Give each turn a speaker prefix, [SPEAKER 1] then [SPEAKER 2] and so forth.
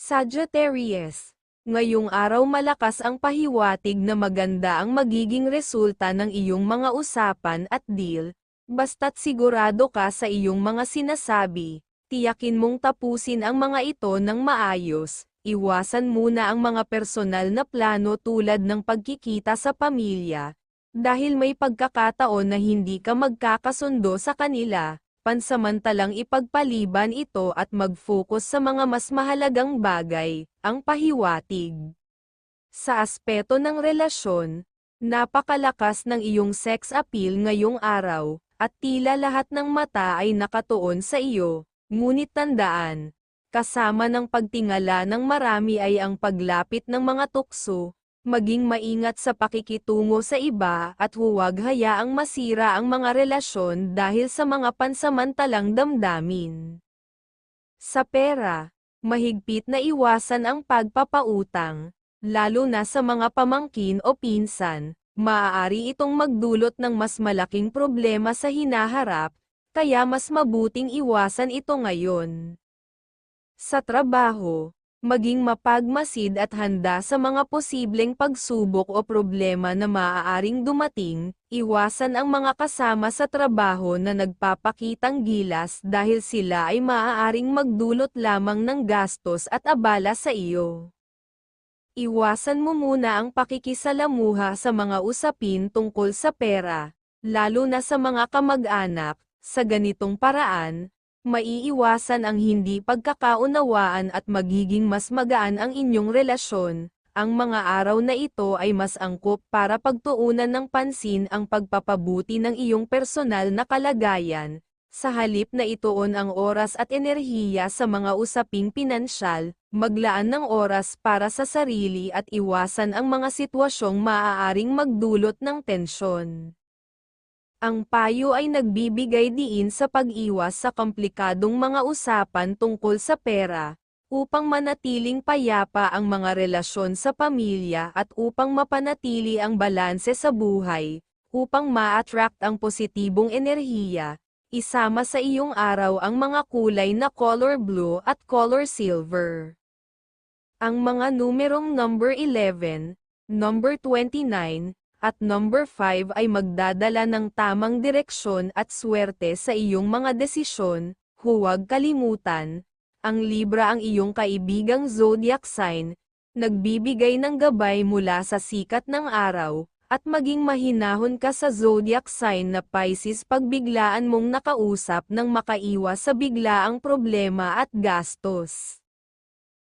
[SPEAKER 1] Sagittarius. Ngayong araw malakas ang pahiwatig na maganda ang magiging resulta ng iyong mga usapan at deal, basta't sigurado ka sa iyong mga sinasabi, tiyakin mong tapusin ang mga ito ng maayos, iwasan muna ang mga personal na plano tulad ng pagkikita sa pamilya, dahil may pagkakataon na hindi ka magkakasundo sa kanila, pansamantalang ipagpaliban ito at mag-focus sa mga mas mahalagang bagay, ang pahiwatig. Sa aspeto ng relasyon, napakalakas ng iyong sex appeal ngayong araw, at tila lahat ng mata ay nakatuon sa iyo, ngunit tandaan, kasama ng pagtingala ng marami ay ang paglapit ng mga tukso, maging maingat sa pakikitungo sa iba at huwag hayaang masira ang mga relasyon dahil sa mga pansamantalang damdamin. Sa pera, mahigpit na iwasan ang pagpapautang, lalo na sa mga pamangkin o pinsan, maaari itong magdulot ng mas malaking problema sa hinaharap, kaya mas mabuting iwasan ito ngayon. Sa trabaho, maging mapagmasid at handa sa mga posibleng pagsubok o problema na maaaring dumating, iwasan ang mga kasama sa trabaho na nagpapakitang gilas dahil sila ay maaaring magdulot lamang ng gastos at abala sa iyo. Iwasan mo muna ang pakikisalamuha sa mga usapin tungkol sa pera, lalo na sa mga kamag-anak, sa ganitong paraan, maiiwasan ang hindi pagkakaunawaan at magiging mas magaan ang inyong relasyon. Ang mga araw na ito ay mas angkop para pagtuunan ng pansin ang pagpapabuti ng iyong personal na kalagayan, sa halip na ituon ang oras at enerhiya sa mga usaping pinansyal, maglaan ng oras para sa sarili at iwasan ang mga sitwasyong maaaring magdulot ng tensyon. Ang payo ay nagbibigay diin sa pag-iwas sa komplikadong mga usapan tungkol sa pera, upang manatiling payapa ang mga relasyon sa pamilya at upang mapanatili ang balanse sa buhay, upang ma-attract ang positibong enerhiya, isama sa iyong araw ang mga kulay na color blue at color silver. Ang mga numerong number 11, number 29, at number 5 ay magdadala ng tamang direksyon at swerte sa iyong mga desisyon, huwag kalimutan, ang Libra ang iyong kaibigang zodiac sign, nagbibigay ng gabay mula sa sikat ng araw, at maging mahinahon ka sa zodiac sign na Pisces pag biglaan mong nakausap ng makaiwas sa biglaang problema at gastos.